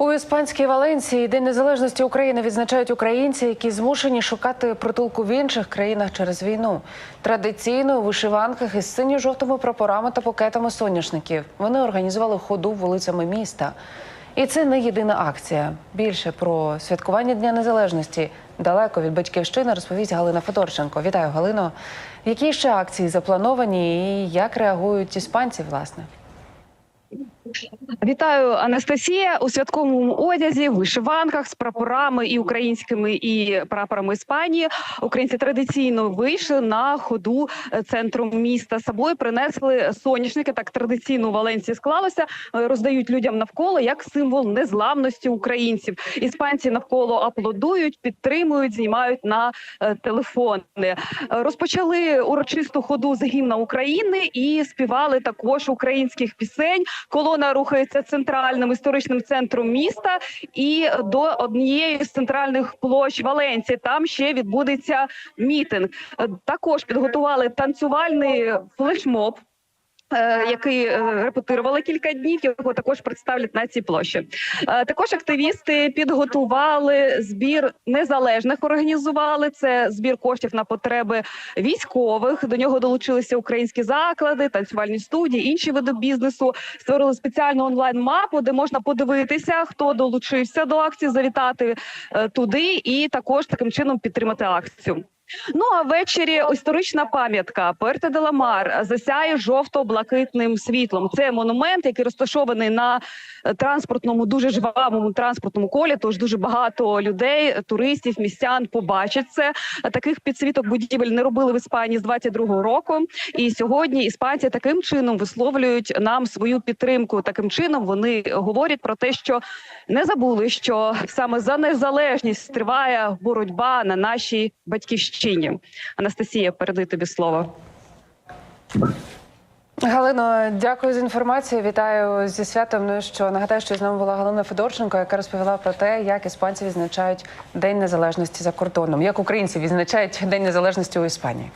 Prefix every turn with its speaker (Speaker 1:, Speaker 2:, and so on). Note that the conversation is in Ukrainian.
Speaker 1: У іспанській Валенції День незалежності України відзначають українці, які змушені шукати притулку в інших країнах через війну. Традиційно у вишиванках із синьо-жовтими прапорами та букетами соняшників. Вони організували ходу вулицями міста. І це не єдина акція. Більше про святкування Дня Незалежності далеко від батьківщини розповість Галина Федорченко. Вітаю, Галино. Які ще акції заплановані і як реагують іспанці, власне?
Speaker 2: Вітаю, Анастасія у святковому одязі, вишиванках з прапорами і українськими, і прапорами Іспанії. Українці традиційно вийшли на ходу е, центром міста. З собою принесли соняшники. Так традиційно у Валенції склалося. е, Роздають людям навколо як символ незламності українців. Іспанці навколо аплодують, підтримують, знімають на е, телефони. Розпочали урочисту ходу з гімна України і співали також українських пісень. Колона рухається центральним історичним центром міста і до однієї з центральних площ Валенції. Там ще відбудеться мітинг. Також підготували танцювальний флешмоб. Е, Який е, репетирували кілька днів, його також представлять на цій площі. Е, Також активісти підготували збір незалежних. Організували це збір коштів на потреби військових. До нього долучилися українські заклади, танцювальні студії, інші види бізнесу. Створили спеціальну онлайн мапу, де можна подивитися, хто долучився до акції, завітати туди і також таким чином підтримати акцію. Ну а ввечері історична пам'ятка Перте де Ламар засяє жовто-блакитним світлом. Це монумент, який розташований на е, транспортному, дуже жвавому транспортному колі. Тож дуже багато людей, туристів, містян побачать це. Таких підсвіток будівель не робили в Іспанії з 22-го року. І сьогодні іспанці таким чином висловлюють нам свою підтримку. Таким чином вони говорять про те, що не забули, що саме за незалежність триває боротьба на нашій батьківщині. Анастасія, передаю тобі слово.
Speaker 1: Галино, дякую за інформацію. Вітаю зі святом. Ну що нагадаю, що з нами була Галина Федорченко, яка розповіла про те, як іспанці відзначають День Незалежності за кордоном, як українці відзначають День Незалежності у Іспанії.